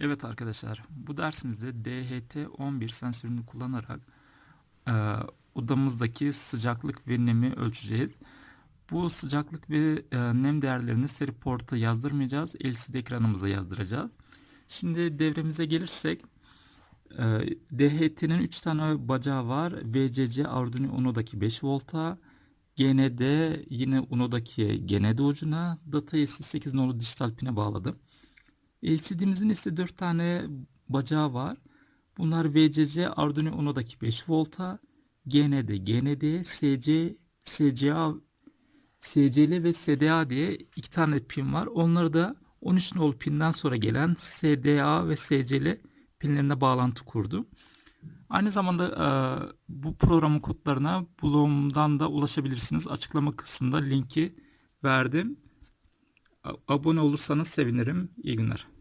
Evet arkadaşlar, bu dersimizde DHT11 sensörünü kullanarak e, odamızdaki sıcaklık ve nemi ölçeceğiz. Bu sıcaklık ve e, nem değerlerini seri porta yazdırmayacağız, LCD ekranımıza yazdıracağız. Şimdi devremize gelirsek, e, DHT'nin 3 tane bacağı var. VCC Arduino Uno'daki 5 volta, GND yine Uno'daki GND ucuna, Data ise 8 nolu dijital pine bağladım. LCD'mizin ise 4 tane bacağı var. Bunlar VCC Arduino Uno'daki 5 volta, GND, GND, SC, SCA, SCL ve SDA diye iki tane pin var. Onları da 13 nolu pinden sonra gelen SDA ve SCL pinlerine bağlantı kurdum. Aynı zamanda e, bu programın kodlarına blogumdan da ulaşabilirsiniz. Açıklama kısmında linki verdim. Abone olursanız sevinirim. İyi günler.